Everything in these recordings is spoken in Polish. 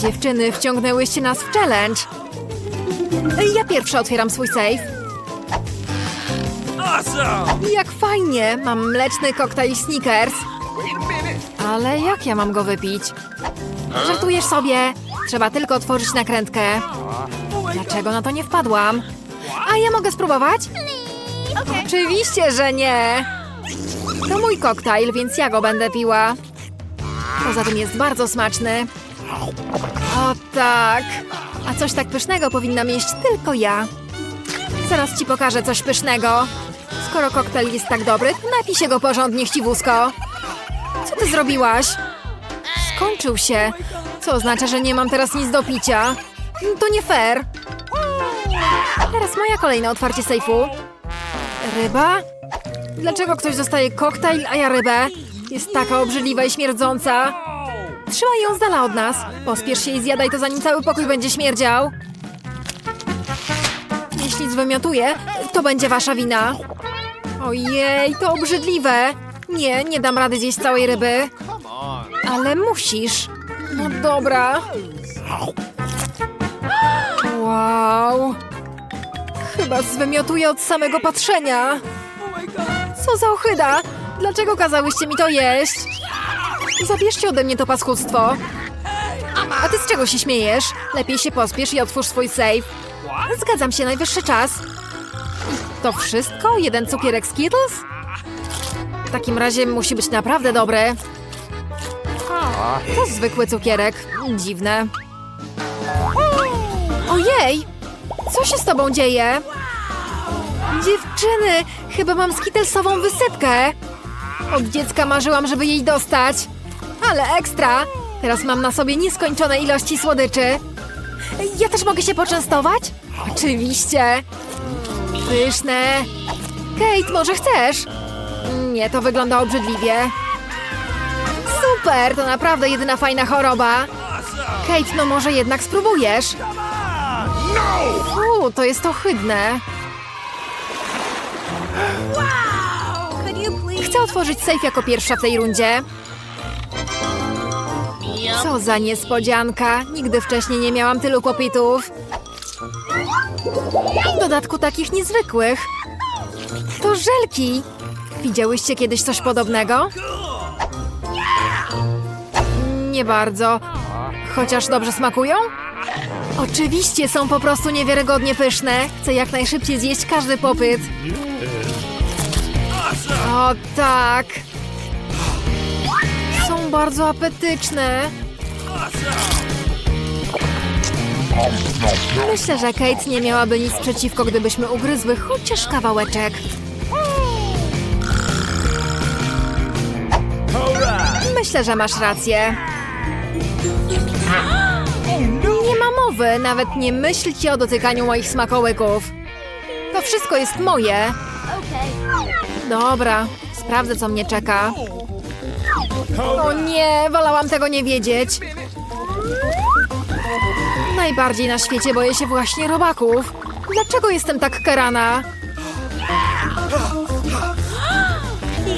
Dziewczyny, wciągnęłyście nas w challenge. Ja pierwsza otwieram swój safe. Awesome! Jak fajnie! Mam mleczny koktajl Snickers. Ale jak ja mam go wypić? Żartujesz sobie? Trzeba tylko otworzyć nakrętkę. Dlaczego na to nie wpadłam? A ja mogę spróbować? Oczywiście, że nie! To mój koktajl, więc ja go będę piła. Poza tym jest bardzo smaczny. O tak! A coś tak pysznego powinna mieć tylko ja. Zaraz ci pokażę coś pysznego. Skoro koktajl jest tak dobry, napij się go porządnie, chciwusko. Co ty zrobiłaś? Skończył się. Co oznacza, że nie mam teraz nic do picia? To nie fair. Teraz moja kolejne otwarcie sejfu. Ryba? Dlaczego ktoś dostaje koktajl, a ja rybę? Jest taka obrzydliwa i śmierdząca. Trzymaj ją z dala od nas. Pospiesz się i zjadaj to, zanim cały pokój będzie śmierdział. Jeśli zwymiotuję, to będzie wasza wina. Ojej, to obrzydliwe. Nie, nie dam rady zjeść całej ryby. Ale musisz. No dobra. Wow. Chyba zwymiotuję od samego patrzenia. Co za ochyda? Dlaczego kazałyście mi to jeść? Zabierzcie ode mnie to paskudztwo. A ty z czego się śmiejesz? Lepiej się pospiesz i otwórz swój safe. Zgadzam się, najwyższy czas. To wszystko? Jeden cukierek Skittles? W takim razie musi być naprawdę dobry. To zwykły cukierek. Dziwne. Ojej! Co się z tobą dzieje? Dziewczyny, chyba mam skittlesową wysypkę. Od dziecka marzyłam, żeby jej dostać. Ale ekstra! Teraz mam na sobie nieskończone ilości słodyczy. Ja też mogę się poczęstować? Oczywiście. Pyszne. Kate, może chcesz? Nie, to wygląda obrzydliwie. Super, to naprawdę jedyna fajna choroba. Kate, no może jednak spróbujesz. Uuu, to jest ohydne. Chcę otworzyć safe jako pierwsza w tej rundzie. Co za niespodzianka. Nigdy wcześniej nie miałam tylu popitów. W dodatku takich niezwykłych. To żelki. Widziałyście kiedyś coś podobnego? Nie bardzo. Chociaż dobrze smakują? Oczywiście są po prostu niewiarygodnie pyszne. Chcę jak najszybciej zjeść każdy popyt. O tak. Bardzo apetyczne. Myślę, że Kate nie miałaby nic przeciwko, gdybyśmy ugryzły chociaż kawałeczek. Myślę, że masz rację. Nie ma mowy, nawet nie myślcie o dotykaniu moich smakołyków. To wszystko jest moje. Dobra, sprawdzę, co mnie czeka. O nie, wolałam tego nie wiedzieć. Najbardziej na świecie boję się właśnie robaków. Dlaczego jestem tak karana?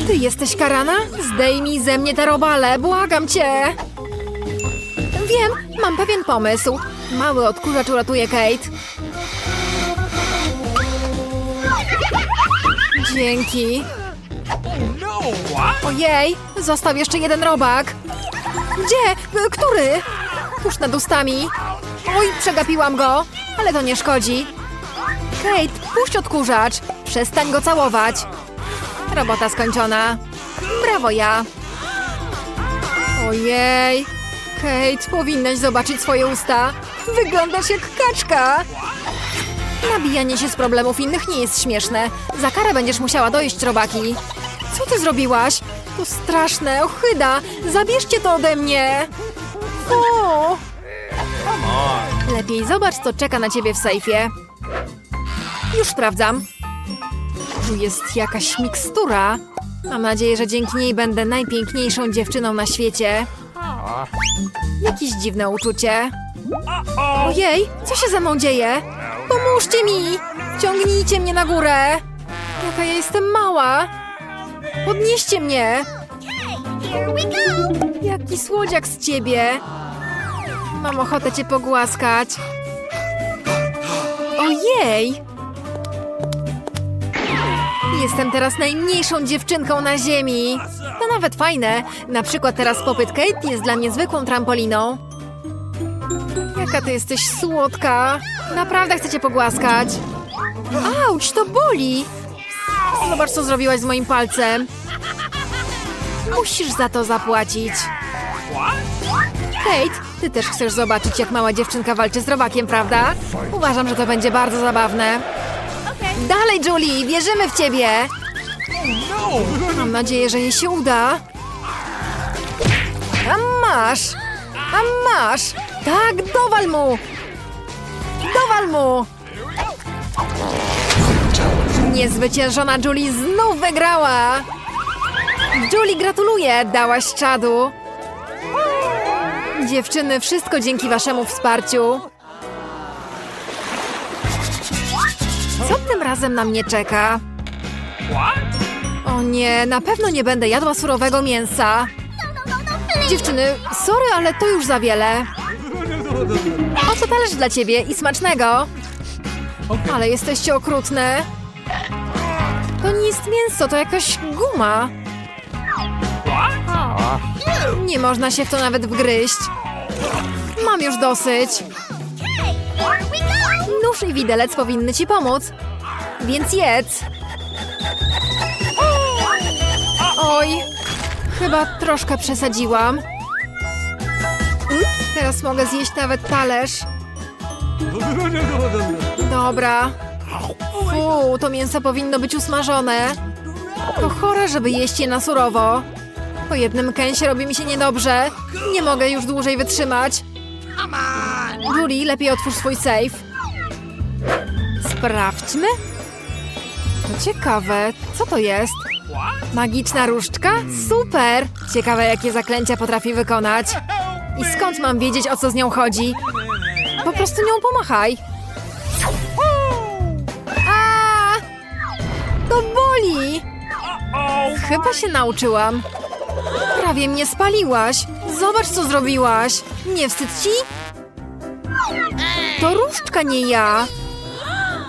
Ty jesteś karana? Zdejmij ze mnie te robale, błagam cię! Wiem, mam pewien pomysł. Mały odkurzacz uratuje Kate. Dzięki. No, what? Ojej, został jeszcze jeden robak. Gdzie? Który? Tuż nad ustami. Oj, przegapiłam go, ale to nie szkodzi. Kate, puść odkurzacz. Przestań go całować. Robota skończona. Brawo ja. Ojej. Kate, powinnaś zobaczyć swoje usta. Wyglądasz jak kaczka. Nabijanie się z problemów innych nie jest śmieszne. Za karę będziesz musiała dojeść robaki. Co ty zrobiłaś? To straszne, ochyda! Zabierzcie to ode mnie! O! Lepiej zobacz, co czeka na ciebie w sejfie. Już sprawdzam. Tu jest jakaś mikstura. Mam nadzieję, że dzięki niej będę najpiękniejszą dziewczyną na świecie. Jakieś dziwne uczucie. Ojej, co się ze mną dzieje? Pomóżcie mi! Ciągnijcie mnie na górę! Jaka ja jestem mała! Podnieście mnie! Jaki słodziak z ciebie! Mam ochotę cię pogłaskać. Ojej! Jestem teraz najmniejszą dziewczynką na ziemi. To nawet fajne. Na przykład teraz popyt Kate jest dla mnie zwykłą trampoliną. Jaka ty jesteś słodka. Naprawdę chcę cię pogłaskać. Auć, to boli. Zobacz, co zrobiłaś z moim palcem. Musisz za to zapłacić. Kate, ty też chcesz zobaczyć, jak mała dziewczynka walczy z robakiem, prawda? Uważam, że to będzie bardzo zabawne. Dalej, Julie, wierzymy w ciebie. Mam nadzieję, że jej się uda. A masz! A masz! Tak, dowal mu! Dowal mu! Niezwyciężona Julie znów wygrała! Julie, gratuluję! Dałaś czadu! Dziewczyny, wszystko dzięki waszemu wsparciu. Co tym razem na mnie czeka? O nie, na pewno nie będę jadła surowego mięsa. Dziewczyny, sorry, ale to już za wiele. Oto talerz dla ciebie i smacznego. Ale jesteście okrutne. To nie jest mięso, to jakaś guma. Nie można się w to nawet wgryźć. Mam już dosyć. Nóż i widelec powinny ci pomóc. Więc jedz. Oj, chyba troszkę przesadziłam. Teraz mogę zjeść nawet talerz. Dobra. Fu, to mięso powinno być usmażone. To chore, żeby jeść je na surowo. Po jednym kęsie robi mi się niedobrze. Nie mogę już dłużej wytrzymać. Julie, lepiej otwórz swój safe. Sprawdźmy. To ciekawe. Co to jest? Magiczna różdżka? Super! Ciekawe, jakie zaklęcia potrafi wykonać. I skąd mam wiedzieć, o co z nią chodzi? Po prostu nią pomachaj. To boli! Chyba się nauczyłam. Prawie mnie spaliłaś. Zobacz, co zrobiłaś. Nie wstyd ci? To różdżka, nie ja.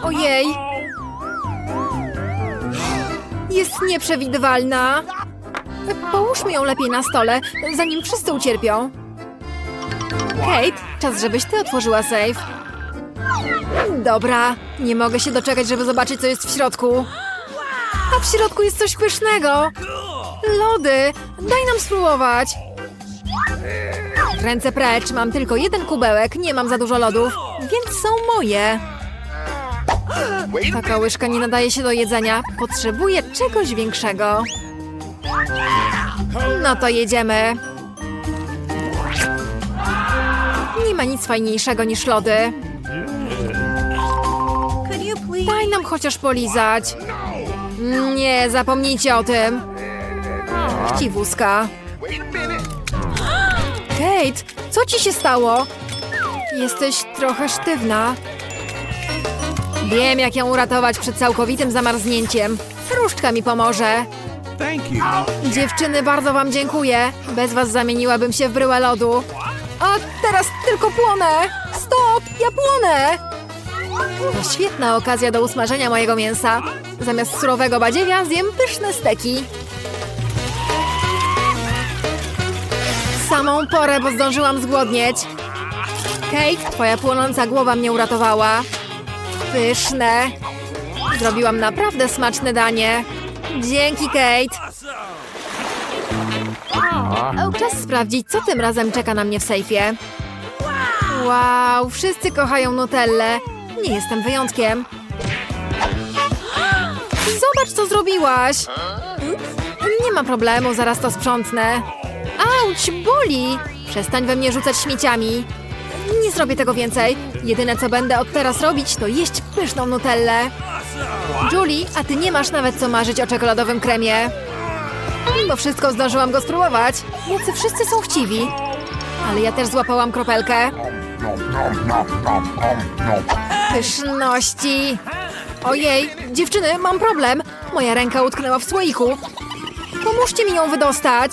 Ojej. Jest nieprzewidywalna. Połóżmy ją lepiej na stole, zanim wszyscy ucierpią. Kate, czas, żebyś ty otworzyła safe. Dobra, nie mogę się doczekać, żeby zobaczyć, co jest w środku. W środku jest coś pysznego. Lody, daj nam spróbować. Ręce precz, mam tylko jeden kubełek, nie mam za dużo lodów, więc są moje. Taka łyżka nie nadaje się do jedzenia, potrzebuję czegoś większego. No to jedziemy. Nie ma nic fajniejszego niż lody. Daj nam chociaż polizać. Nie, zapomnijcie o tym. Chciwuska. Kate, co ci się stało? Jesteś trochę sztywna. Wiem, jak ją uratować przed całkowitym zamarznięciem. Różdżka mi pomoże. Dziewczyny, bardzo wam dziękuję. Bez was zamieniłabym się w bryłę lodu. A teraz tylko płonę! Stop! Ja płonę! To świetna okazja do usmażenia mojego mięsa. Zamiast surowego badziewia zjem pyszne steki. W Samą porę, bo zdążyłam zgłodnieć. Kate, twoja płonąca głowa mnie uratowała. Pyszne. Zrobiłam naprawdę smaczne danie. Dzięki, Kate. Czas sprawdzić, co tym razem czeka na mnie w sejfie. Wow, wszyscy kochają Nutellę. Nie jestem wyjątkiem. Zobacz, co zrobiłaś. Nie ma problemu, zaraz to sprzątnę. Auć, boli. Przestań we mnie rzucać śmieciami. Nie zrobię tego więcej. Jedyne, co będę od teraz robić, to jeść pyszną Nutellę. Julie, a ty nie masz nawet co marzyć o czekoladowym kremie. Mimo wszystko zdążyłam go spróbować. Jacy wszyscy są chciwi. Ale ja też złapałam kropelkę. Pyszności. Ojej, dziewczyny, mam problem. Moja ręka utknęła w słoiku. Pomóżcie mi ją wydostać.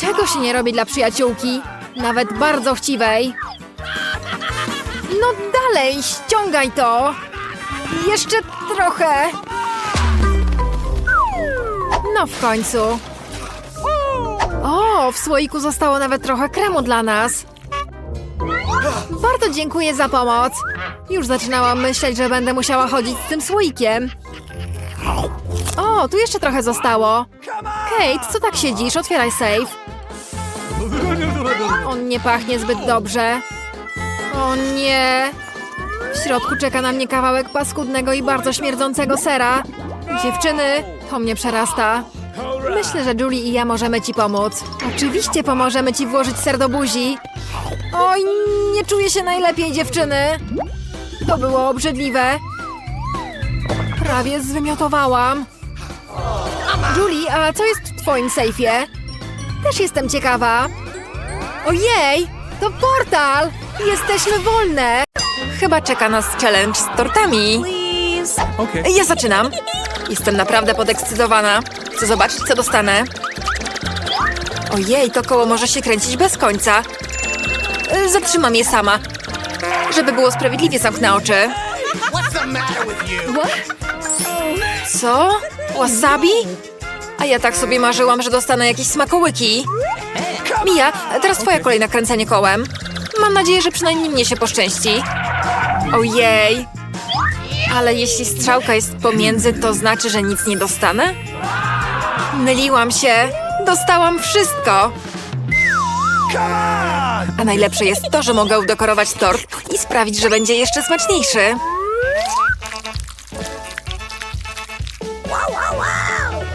Czego się nie robi dla przyjaciółki? Nawet bardzo chciwej. No dalej, ściągaj to. Jeszcze trochę. No w końcu. O, w słoiku zostało nawet trochę kremu dla nas. Bardzo dziękuję za pomoc. Już zaczynałam myśleć, że będę musiała chodzić z tym słoikiem. O, tu jeszcze trochę zostało. Kate, co tak siedzisz? Otwieraj safe. On nie pachnie zbyt dobrze. O nie. W środku czeka na mnie kawałek paskudnego i bardzo śmierdzącego sera. Dziewczyny, to mnie przerasta. Myślę, że Julie i ja możemy ci pomóc. Oczywiście pomożemy ci włożyć ser do buzi. Oj, nie czuję się najlepiej, dziewczyny. To było obrzydliwe. Prawie zwymiotowałam. Julie, a co jest w twoim sejfie? Też jestem ciekawa. Ojej, to portal! Jesteśmy wolne! Chyba czeka nas challenge z tortami. Okay. Ja zaczynam. Jestem naprawdę podekscytowana. Chcę zobaczyć, co dostanę. Ojej, to koło może się kręcić bez końca. Y, Zatrzymam je sama. Żeby było sprawiedliwie, zamknę oczy. Co? Wasabi? A ja tak sobie marzyłam, że dostanę jakieś smakołyki. Mija, teraz twoja kolej na kręcenie kołem. Mam nadzieję, że przynajmniej mnie się poszczęści. Ojej. Ale jeśli strzałka jest pomiędzy, to znaczy, że nic nie dostanę? Myliłam się. Dostałam wszystko. A najlepsze jest to, że mogę udekorować tort i sprawić, że będzie jeszcze smaczniejszy.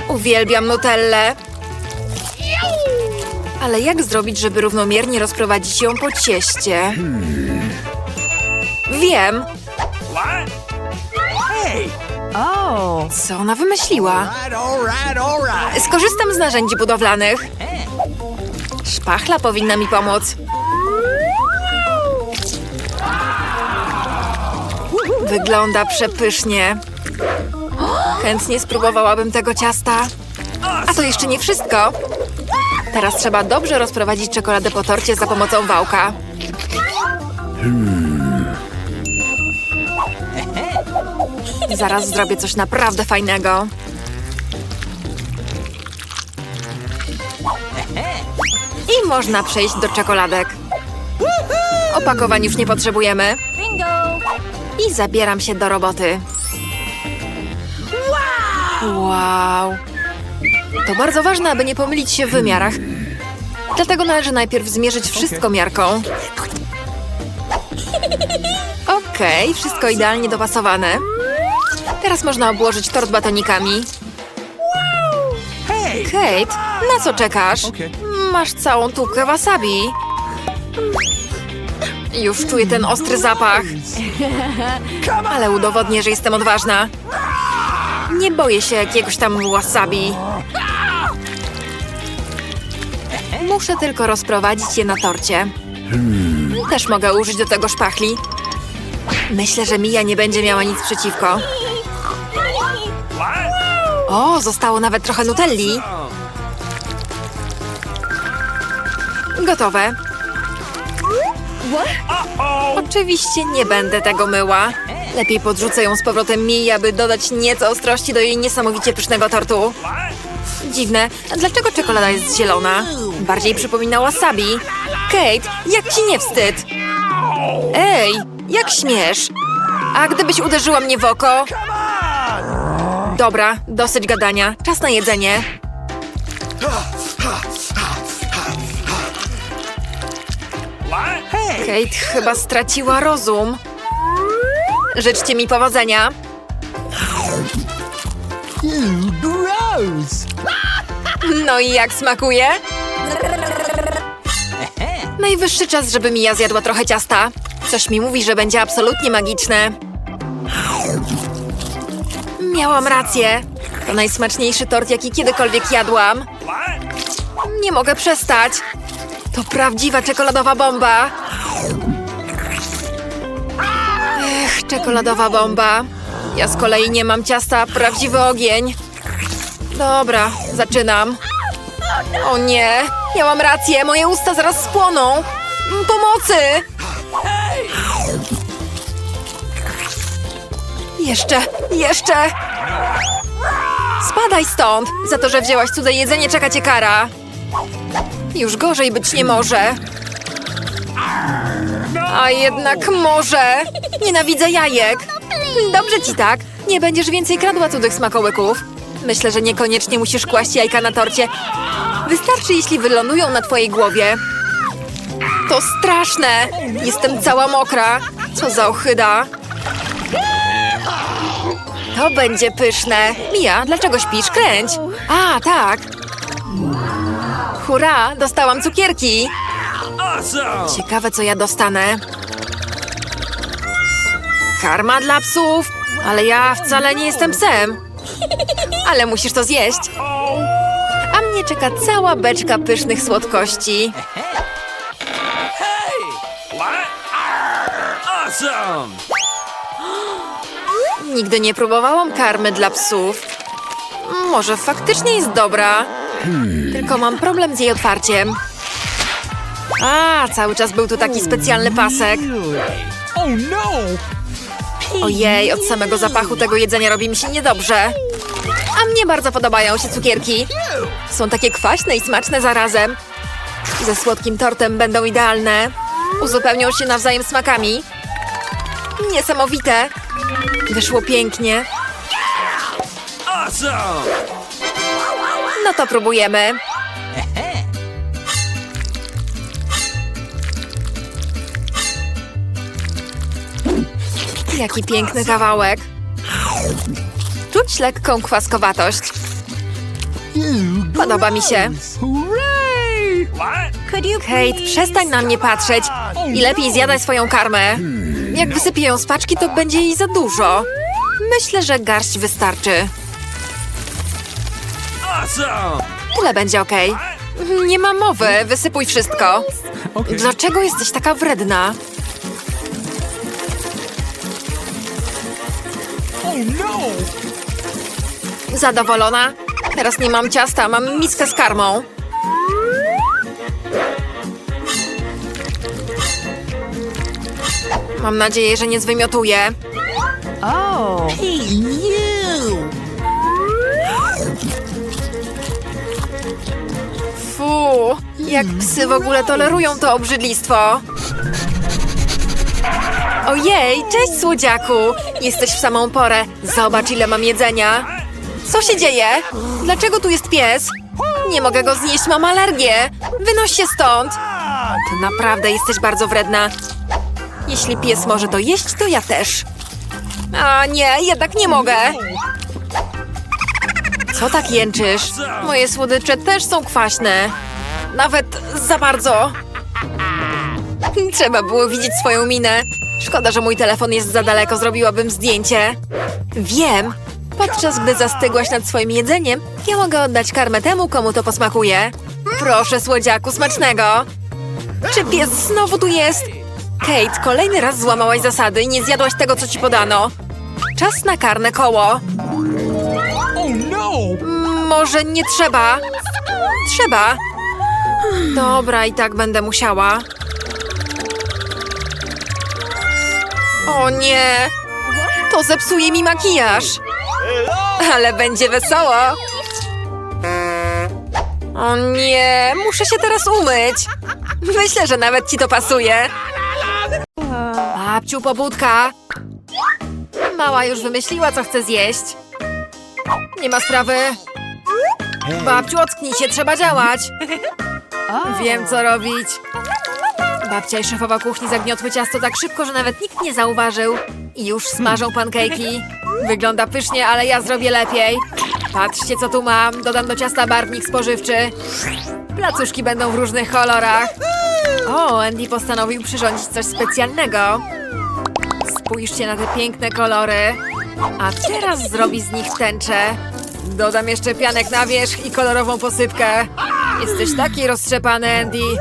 Uwielbiam nutellę. Ale jak zrobić, żeby równomiernie rozprowadzić ją po cieście? Wiem? Hey! co ona wymyśliła. Skorzystam z narzędzi budowlanych. Szpachla powinna mi pomóc. Wygląda przepysznie. Chętnie spróbowałabym tego ciasta. A to jeszcze nie wszystko. Teraz trzeba dobrze rozprowadzić czekoladę po torcie za pomocą wałka. Zaraz zrobię coś naprawdę fajnego. I można przejść do czekoladek. Opakowań już nie potrzebujemy. I zabieram się do roboty. Wow! To bardzo ważne, aby nie pomylić się w wymiarach. Dlatego należy najpierw zmierzyć wszystko miarką. Okej, wszystko idealnie dopasowane. Teraz można obłożyć tort batonikami. Kate, na co czekasz? Masz całą tubkę wasabi. Już czuję ten ostry zapach. Ale udowodnię, że jestem odważna. Nie boję się jakiegoś tam wasabi. Muszę tylko rozprowadzić je na torcie. Też mogę użyć do tego szpachli. Myślę, że Mia nie będzie miała nic przeciwko. O, zostało nawet trochę nutelli. Gotowe. Oczywiście nie będę tego myła. Lepiej podrzucę ją z powrotem mi, aby dodać nieco ostrości do jej niesamowicie pysznego tortu. Dziwne, dlaczego czekolada jest zielona? Bardziej przypomina wasabi. Kate, jak ci nie wstyd? Ej, jak śmiesz? A gdybyś uderzyła mnie w oko? Dobra, dosyć gadania. Czas na jedzenie. Kate chyba straciła rozum. Życzcie mi powodzenia. No i jak smakuje? Najwyższy czas, żeby Mia zjadła trochę ciasta. Coś mi mówi, że będzie absolutnie magiczne. Miałam rację. To najsmaczniejszy tort, jaki kiedykolwiek jadłam. Nie mogę przestać. To prawdziwa czekoladowa bomba. Czekoladowa bomba. Ja z kolei nie mam ciasta, prawdziwy ogień. Dobra, zaczynam. O nie, miałam rację, moje usta zaraz spłoną. Pomocy! Jeszcze, jeszcze! Spadaj stąd! Za to, że wzięłaś cudze jedzenie, czeka cię kara. Już gorzej być nie może. A jednak może. Nienawidzę jajek. Dobrze ci tak. Nie będziesz więcej kradła cudzych smakołyków. Myślę, że niekoniecznie musisz kłaść jajka na torcie. Wystarczy, jeśli wylądują na twojej głowie. To straszne. Jestem cała mokra. Co za ochyda. To będzie pyszne. Mia, dlaczego śpisz? Kręć. A, tak. Hurra, dostałam cukierki. Awesome! Ciekawe, co ja dostanę. Karma dla psów, ale ja wcale nie jestem psem. Ale musisz to zjeść. A mnie czeka cała beczka pysznych słodkości. Awesome! Nigdy nie próbowałam karmy dla psów. Może faktycznie jest dobra. Tylko mam problem z jej otwarciem. A, cały czas był tu taki specjalny pasek. Oh no! Ojej, od samego zapachu tego jedzenia robi mi się niedobrze. A mnie bardzo podobają się cukierki. Są takie kwaśne i smaczne zarazem. Ze słodkim tortem będą idealne. Uzupełnią się nawzajem smakami. Niesamowite. Wyszło pięknie. No to próbujemy. Jaki piękny kawałek. Czuć lekką kwaskowatość. Podoba mi się. Kate, przestań na mnie patrzeć i lepiej zjadaj swoją karmę. Jak wysypię ją z paczki, to będzie jej za dużo. Myślę, że garść wystarczy. Tyle będzie ok. Nie ma mowy, wysypuj wszystko. Dlaczego jesteś taka wredna? No! Zadowolona? Teraz nie mam ciasta, mam miskę z karmą. Mam nadzieję, że nie zwymiotuję. Hey, you! Fu, jak psy w ogóle tolerują to obrzydlistwo. Ojej, cześć słodziaku! Jesteś w samą porę. Zobacz, ile mam jedzenia. Co się dzieje? Dlaczego tu jest pies? Nie mogę go znieść, mam alergię. Wynoś się stąd. Ty naprawdę jesteś bardzo wredna. Jeśli pies może to jeść, to ja też. A nie, jednak nie mogę. Co tak jęczysz? Moje słodycze też są kwaśne. Nawet za bardzo. Trzeba było widzieć swoją minę. Szkoda, że mój telefon jest za daleko, zrobiłabym zdjęcie. Wiem. Podczas gdy zastygłaś nad swoim jedzeniem, ja mogę oddać karmę temu, komu to posmakuje. Proszę, słodziaku, smacznego. Czy pies znowu tu jest? Kate, kolejny raz złamałaś zasady i nie zjadłaś tego, co ci podano. Czas na karne koło. Oh no! Może nie trzeba? Trzeba. Dobra, i tak będę musiała. O nie! To zepsuje mi makijaż. Ale będzie wesoło. O nie, muszę się teraz umyć. Myślę, że nawet ci to pasuje. Babciu, pobudka. Mała już wymyśliła, co chce zjeść. Nie ma sprawy. Babciu, ocknij się, trzeba działać. Wiem, co robić. Babcia i szefowa kuchni zagniotły ciasto tak szybko, że nawet nikt nie zauważył. I już smażą pankejki. Wygląda pysznie, ale ja zrobię lepiej. Patrzcie, co tu mam. Dodam do ciasta barwnik spożywczy. Placuszki będą w różnych kolorach. O, Andy postanowił przyrządzić coś specjalnego. Spójrzcie na te piękne kolory. A teraz zrobi z nich tęczę. Dodam jeszcze pianek na wierzch i kolorową posypkę. Jesteś taki roztrzepany, Andy.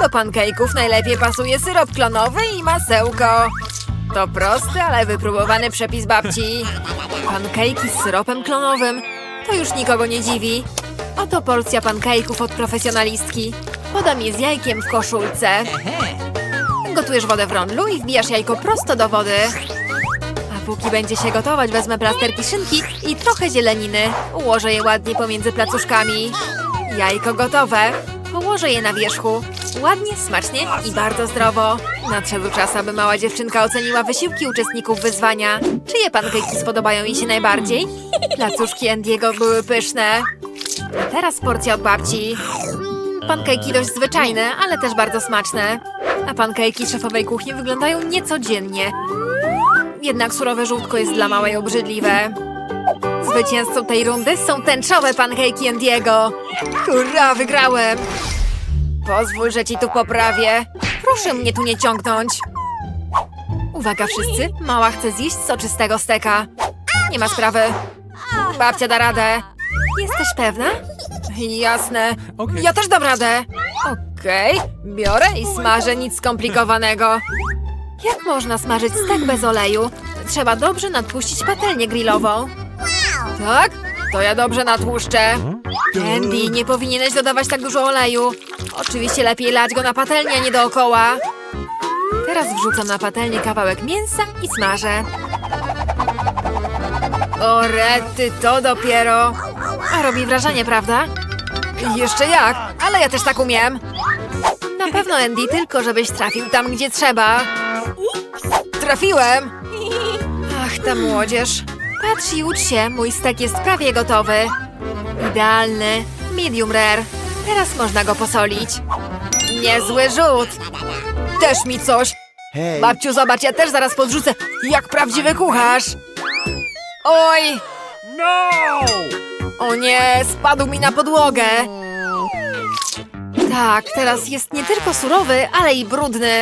Do pancake'ów najlepiej pasuje syrop klonowy i masełko. To prosty, ale wypróbowany przepis babci. Pancake'i z syropem klonowym. To już nikogo nie dziwi. Oto porcja pancake'ów od profesjonalistki. Podam je z jajkiem w koszulce. Gotujesz wodę w rondlu i wbijasz jajko prosto do wody. A póki będzie się gotować, wezmę plasterki szynki i trochę zieleniny. Ułożę je ładnie pomiędzy placuszkami. Jajko gotowe. Położę je na wierzchu. Ładnie, smacznie i bardzo zdrowo. Nadszedł czas, aby mała dziewczynka oceniła wysiłki uczestników wyzwania. Czyje pankejki spodobają jej się najbardziej? Placuszki Andiego były pyszne. Teraz porcja od babci. Mm, Pankejki dość zwyczajne, ale też bardzo smaczne. A pankejki szefowej kuchni wyglądają niecodziennie. Jednak surowe żółtko jest dla małej obrzydliwe. Zwycięzcą tej rundy są tęczowe pankejki Andiego. Hurra, wygrałem! Pozwól, że ci tu poprawię. Proszę mnie tu nie ciągnąć. Uwaga wszyscy, mała chce zjeść soczystego steka. Nie ma sprawy. Babcia da radę. Jesteś pewna? Jasne. Ja też dam radę. Okej, biorę i smażę, nic skomplikowanego. Jak można smażyć stek bez oleju? Trzeba dobrze nadpuścić patelnię grillową. Tak? To ja dobrze natłuszczę. Andy, nie powinieneś dodawać tak dużo oleju. Oczywiście lepiej lać go na patelnię, a nie dookoła. Teraz wrzucam na patelnię kawałek mięsa i smażę. O rety, to dopiero. A robi wrażenie, prawda? Jeszcze jak, ale ja też tak umiem. Na pewno, Andy, tylko żebyś trafił tam, gdzie trzeba. Trafiłem! Ach, ta młodzież. Patrz i ucz się, mój stek jest prawie gotowy. Idealny, medium rare. Teraz można go posolić. Niezły rzut. Też mi coś. Babciu, zobacz, ja też zaraz podrzucę, jak prawdziwy kucharz. Oj, No! o nie, spadł mi na podłogę. Tak, teraz jest nie tylko surowy, ale i brudny.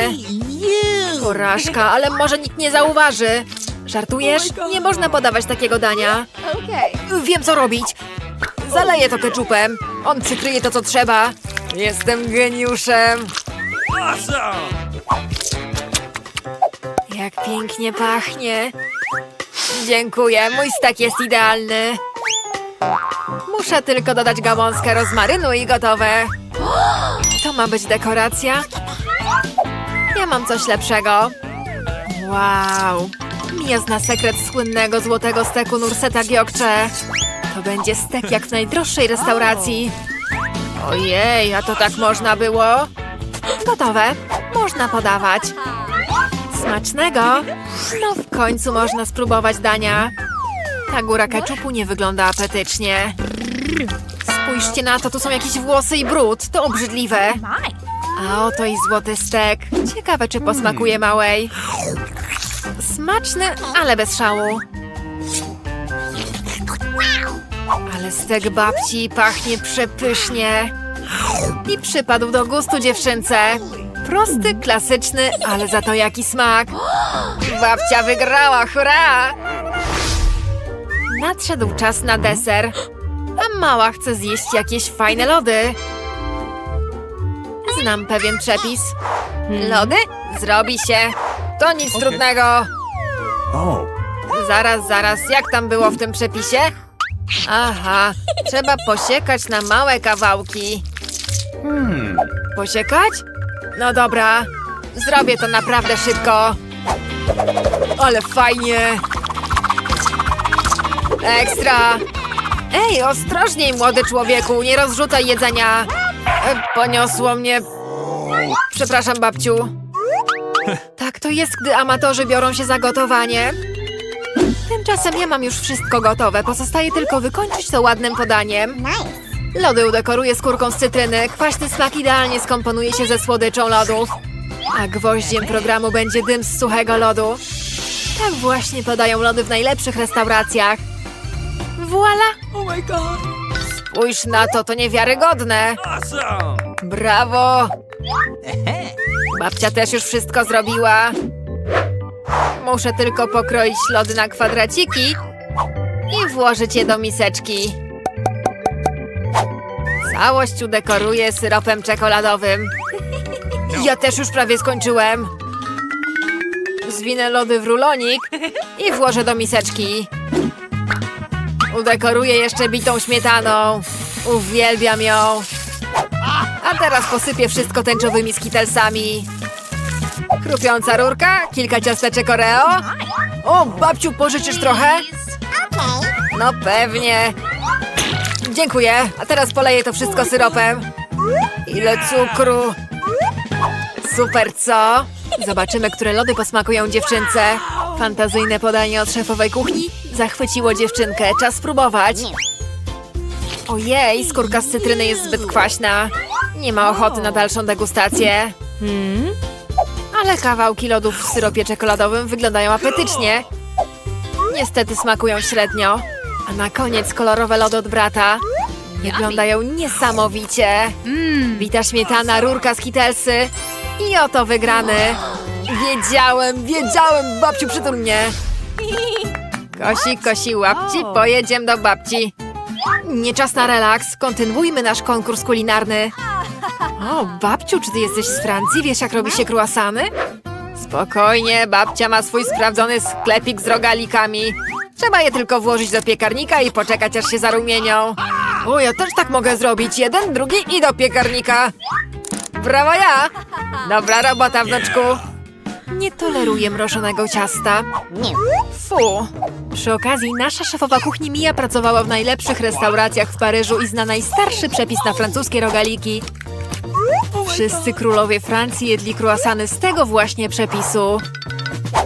Porażka, ale może nikt nie zauważy. Żartujesz? Nie można podawać takiego dania. Wiem, co robić. Zaleję to keczupem. On przykryje to, co trzeba. Jestem geniuszem. Jak pięknie pachnie. Dziękuję, mój stek jest idealny. Muszę tylko dodać gałązkę rozmarynu i gotowe. To ma być dekoracja? Ja mam coś lepszego. Wow. Mia zna sekret słynnego złotego steku Nurseta Giokcze. To będzie stek jak w najdroższej restauracji. Ojej, a to tak można było? Gotowe. Można podawać. Smacznego! No w końcu można spróbować dania. Ta góra keczupu nie wygląda apetycznie. Spójrzcie na to, tu są jakieś włosy i brud. To obrzydliwe. A oto i złoty stek. Ciekawe, czy posmakuje małej. Smaczny, ale bez szału. Stek babci pachnie przepysznie. I przypadł do gustu dziewczynce. Prosty, klasyczny, ale za to jaki smak. Babcia wygrała, hurra! Nadszedł czas na deser. A mała chce zjeść jakieś fajne lody. Znam pewien przepis. Lody? Zrobi się. To nic Okej. trudnego. Zaraz, zaraz, jak tam było w tym przepisie? Aha, trzeba posiekać na małe kawałki. Posiekać? No dobra, zrobię to naprawdę szybko. Ale fajnie. Ekstra. Ej, ostrożniej, młody człowieku, nie rozrzucaj jedzenia. E, Poniosło mnie. Przepraszam, babciu. Tak to jest, gdy amatorzy biorą się za gotowanie. Tymczasem ja mam już wszystko gotowe. Pozostaje tylko wykończyć to ładnym podaniem. Lody udekoruję skórką z cytryny. Kwaśny smak idealnie skomponuje się ze słodyczą lodów. A gwoździem programu będzie dym z suchego lodu. Tak właśnie podają lody w najlepszych restauracjach. Voila! Oh my god. Spójrz na to, to niewiarygodne. Awesome! Brawo! Babcia też już wszystko zrobiła. Muszę tylko pokroić lody na kwadraciki i włożyć je do miseczki. Całość udekoruję syropem czekoladowym. Ja też już prawie skończyłem. Zwinę lody w rulonik i włożę do miseczki. Udekoruję jeszcze bitą śmietaną. Uwielbiam ją. A teraz posypię wszystko tęczowymi skitelsami. Chrupiąca rurka, kilka ciasteczek Oreo. O, babciu, pożyczysz trochę? No pewnie. Dziękuję. A teraz poleję to wszystko syropem. Ile cukru. Super, co? Zobaczymy, które lody posmakują dziewczynce. Fantazyjne podanie od szefowej kuchni zachwyciło dziewczynkę. Czas spróbować. Ojej, skórka z cytryny jest zbyt kwaśna. Nie ma ochoty na dalszą degustację. Hmm? Ale kawałki lodów w syropie czekoladowym wyglądają apetycznie. Niestety smakują średnio. A na koniec kolorowe lody od brata. Wyglądają niesamowicie. Bita śmietana, rurka z kitelsy. I oto wygrany. Wiedziałem, wiedziałem, babciu przytul mnie. Kosi, kosi, łapci, pojedziemy do babci. Nie czas na relaks, kontynuujmy nasz konkurs kulinarny. O, babciu, czy ty jesteś z Francji? Wiesz, jak robi się kruasany? Spokojnie, babcia ma swój sprawdzony sklepik z rogalikami. Trzeba je tylko włożyć do piekarnika i poczekać, aż się zarumienią. O, ja też tak mogę zrobić. Jeden, drugi i do piekarnika. Brawo ja! Dobra robota, wnuczku. Nie toleruję mrożonego ciasta. Fu. Przy okazji, nasza szefowa kuchni Mia pracowała w najlepszych restauracjach w Paryżu i zna najstarszy przepis na francuskie rogaliki. Wszyscy królowie Francji jedli croissany z tego właśnie przepisu.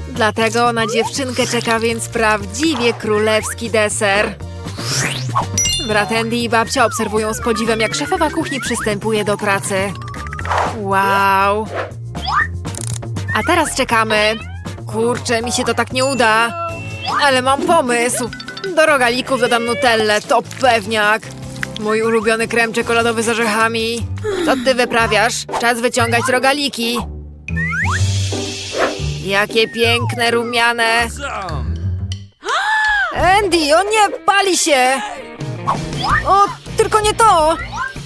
Dlatego na dziewczynkę czeka więc prawdziwie królewski deser. Brat Andy i babcia obserwują z podziwem, jak szefowa kuchni przystępuje do pracy. Wow! A teraz czekamy. Kurczę, mi się to tak nie uda. Ale mam pomysł. Do rogalików dodam nutellę, to pewniak. Mój ulubiony krem czekoladowy z orzechami. Co ty wyprawiasz? Czas wyciągać rogaliki. Jakie piękne, rumiane. Andy, o nie, pali się! O, tylko nie to!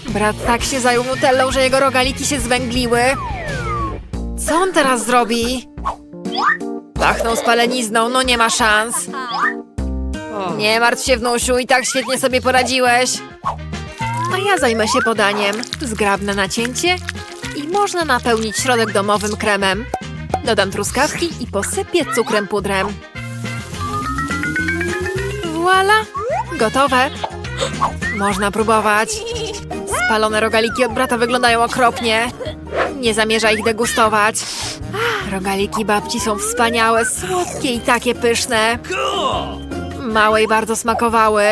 Brat tak się zajął nutellą, że jego rogaliki się zwęgliły. Co on teraz zrobi? Pachnął spalenizną, no nie ma szans. Nie martw się, wnusiu, i tak świetnie sobie poradziłeś. A ja zajmę się podaniem. Zgrabne nacięcie i można napełnić środek domowym kremem. Dodam truskawki i posypię cukrem pudrem. Voila! Gotowe. Można próbować. Spalone rogaliki od brata wyglądają okropnie. Nie zamierza ich degustować. Rogaliki babci są wspaniałe, słodkie i takie pyszne. Małe i bardzo smakowały.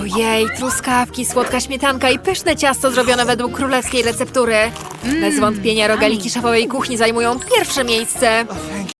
Ojej, truskawki, słodka śmietanka i pyszne ciasto zrobione według królewskiej receptury. Bez wątpienia rogaliki szefowej kuchni zajmują pierwsze miejsce.